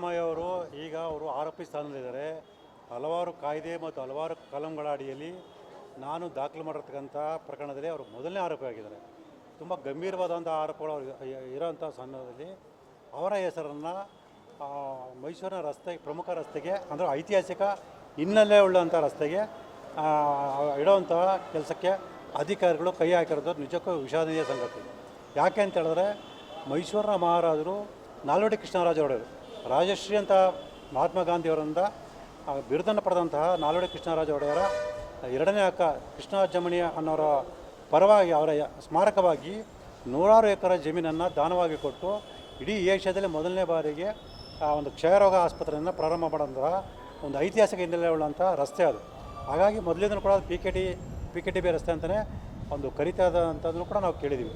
ಸಿದ್ದರಾಮಯ್ಯ ಅವರು ಈಗ ಅವರು ಆರೋಪಿ ಸ್ಥಾನದಲ್ಲಿದ್ದಾರೆ. ಹಲವಾರು ಕಾಯ್ದೆ ಮತ್ತು ಹಲವಾರು ಕಲಂಗಳ ಅಡಿಯಲ್ಲಿ ನಾನು ದಾಖಲು ಮಾಡಿರ್ತಕ್ಕಂಥ ಪ್ರಕರಣದಲ್ಲಿ ಅವರು ಮೊದಲನೇ ಆರೋಪಿ ಆಗಿದ್ದಾರೆ. ತುಂಬ ಗಂಭೀರವಾದಂಥ ಆರೋಪಗಳು ಅವ್ರು ಇ- ಇರೋಂಥ ಸಂದರ್ಭದಲ್ಲಿ ಅವರ ಹೆಸರನ್ನು ಮೈಸೂರಿನ ರಸ್ತೆ, ಪ್ರಮುಖ ರಸ್ತೆಗೆ, ಅಂದರೆ ಐತಿಹಾಸಿಕ ಹಿನ್ನೆಲೆ ಉಳ್ಳಂಥ ರಸ್ತೆಗೆ ಇಡೋವಂಥ ಕೆಲಸಕ್ಕೆ ಅಧಿಕಾರಿಗಳು ಕೈ ಹಾಕಿರೋದು ನಿಜಕ್ಕೂ ವಿಷಾದನೀಯ ಸಂಗತಿ. ಯಾಕೆ ಅಂತ ಹೇಳಿದ್ರೆ ಮೈಸೂರಿನ ಮಹಾರಾಜರು ನಾಲ್ವಡಿ ಕೃಷ್ಣರಾಜ ಒಡೆಯರು ರಾಜಶ್ರೀ ಅಂತ ಮಹಾತ್ಮ ಗಾಂಧಿಯವರಿಂದ ಬಿರುದನ್ನು ಪಡೆದಂತಹ ನಾಲ್ವಡಿ ಕೃಷ್ಣರಾಜ ಒಡೆಯರ, ಎರಡನೇ ಅಕ್ಕ ಕೃಷ್ಣಾಜಮಣಿ ಅನ್ನೋರ ಪರವಾಗಿ ಅವರ ಸ್ಮಾರಕವಾಗಿ ನೂರಾರು ಎಕರೆ ಜಮೀನನ್ನು ದಾನವಾಗಿ ಕೊಟ್ಟು, ಇಡೀ ಏಷ್ಯಾದಲ್ಲಿ ಮೊದಲನೇ ಬಾರಿಗೆ ಆ ಒಂದು ಕ್ಷಯರೋಗ ಆಸ್ಪತ್ರೆಯನ್ನು ಪ್ರಾರಂಭ ಮಾಡೋಂತಹ ಒಂದು ಐತಿಹಾಸಿಕ ಹಿನ್ನೆಲೆ ಉಳ್ಳಂಥ ರಸ್ತೆ ಅದು. ಹಾಗಾಗಿ ಮೊದಲಿಂದಲೂ ಕೂಡ P K T P K T B ರಸ್ತೆ ಅಂತಲೇ ಒಂದು ಕರಿತಾದಂಥದ್ದನ್ನು ಕೂಡ ನಾವು ಕೇಳಿದ್ದೀವಿ.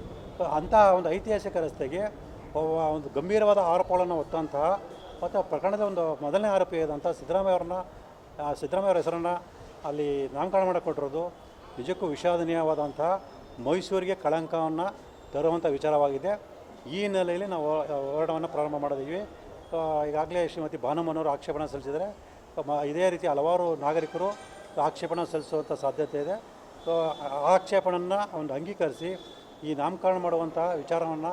ಅಂತಹ ಒಂದು ಐತಿಹಾಸಿಕ ರಸ್ತೆಗೆ ಒಂದು ಗಂಭೀರವಾದ ಆರೋಪಗಳನ್ನು ಹೊತ್ತಂತಹ ಮತ್ತು ಪ್ರಕರಣದ ಒಂದು ಮೊದಲನೇ ಆರೋಪಿಯಾದಂಥ ಸಿದ್ದರಾಮಯ್ಯ ಅವ್ರನ್ನ ಸಿದ್ದರಾಮಯ್ಯ ಅವರ ಹೆಸರನ್ನು ಅಲ್ಲಿ ನಾಮಕರಣ ಮಾಡಿಕೊಟ್ಟಿರೋದು ನಿಜಕ್ಕೂ ವಿಷಾದನೀಯವಾದಂತಹ ಮೈಸೂರಿಗೆ ಕಳಂಕವನ್ನು ತರುವಂಥ ವಿಚಾರವಾಗಿದೆ. ಈ ಹಿನ್ನೆಲೆಯಲ್ಲಿ ನಾವು ಹೋರಾಟವನ್ನು ಪ್ರಾರಂಭ ಮಾಡಿದ್ದೀವಿ. ಈಗಾಗಲೇ ಶ್ರೀಮತಿ ಭಾನುಮನವರು ಆಕ್ಷೇಪಣೆ ಸಲ್ಲಿಸಿದರೆ ಇದೇ ರೀತಿ ಹಲವಾರು ನಾಗರಿಕರು ಆಕ್ಷೇಪಣೆ ಸಲ್ಲಿಸುವಂಥ ಸಾಧ್ಯತೆ ಇದೆ. ಸೊ ಆಕ್ಷೇಪಣೆಯನ್ನು ಒಂದು ಅಂಗೀಕರಿಸಿ ಈ ನಾಮಕರಣ ಮಾಡುವಂಥ ವಿಚಾರವನ್ನು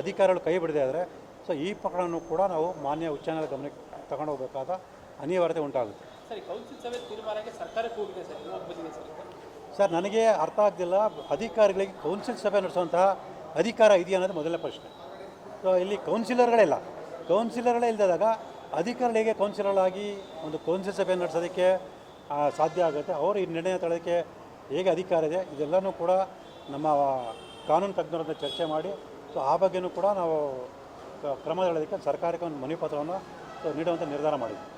ಅಧಿಕಾರಿಗಳು ಕೈ ಬಿಡದೆ ಇದ್ದರೆ ಸೊ ಈ ಪ್ರಕರಣವನ್ನು ಕೂಡ ನಾವು ಮಾನ್ಯ ಉಚ್ಚ ನ್ಯಾಯಾಲಯ ಗಮನಕ್ಕೆ ತಗೊಂಡು ಹೋಗಬೇಕಾದ ಅನಿವಾರ್ಯತೆ ಉಂಟಾಗುತ್ತೆ. ಸರಿ ಕೌನ್ಸಿಲ್ ಸಭೆ ತೀರ್ಮಾನಕ್ಕೆ ಸರ್ಕಾರಕ್ಕೆ ಹೋಗಿದೆ ಸರ್ ಇನ್ನೂ ಸರ್ ನನಗೆ ಅರ್ಥ ಆಗ್ತಿಲ್ಲ. ಅಧಿಕಾರಿಗಳಿಗೆ ಕೌನ್ಸಿಲ್ ಸಭೆ ನಡೆಸುವಂತಹ ಅಧಿಕಾರ ಇದೆಯಾ ಅನ್ನೋದು ಮೊದಲನೇ ಪ್ರಶ್ನೆ. ಸೊ ಇಲ್ಲಿ ಕೌನ್ಸಿಲರ್ಗಳೇ ಇಲ್ಲ. ಕೌನ್ಸಿಲರ್ಗಳೇ ಇಲ್ಲದಾಗ ಅಧಿಕಾರಿಗಳಿಗೆ ಕೌನ್ಸಿಲರ್ಗಳಾಗಿ ಒಂದು ಕೌನ್ಸಿಲ್ ಸಭೆ ನಡೆಸೋದಕ್ಕೆ ಸಾಧ್ಯ ಆಗುತ್ತೆ? ಅವರು ಈ ನಿರ್ಣಯ ತಗೊಳ್ಳೋದಕ್ಕೆ ಹೇಗೆ ಅಧಿಕಾರ ಇದೆ? ಇದೆಲ್ಲನೂ ಕೂಡ ನಮ್ಮ ಕಾನೂನು ತಜ್ಞರನ್ನ ಚರ್ಚೆ ಮಾಡಿ. ಸೊ ಆ ಬಗ್ಗೆನೂ ಕೂಡ ನಾವು ಕ್ರಮ ಹೇಳೋದಕ್ಕೆ ಸರ್ಕಾರಕ್ಕೆ ಒಂದು ಮನವಿ ಪತ್ರವನ್ನು ನೀಡುವಂಥ ನಿರ್ಧಾರ ಮಾಡಿದ್ವಿ.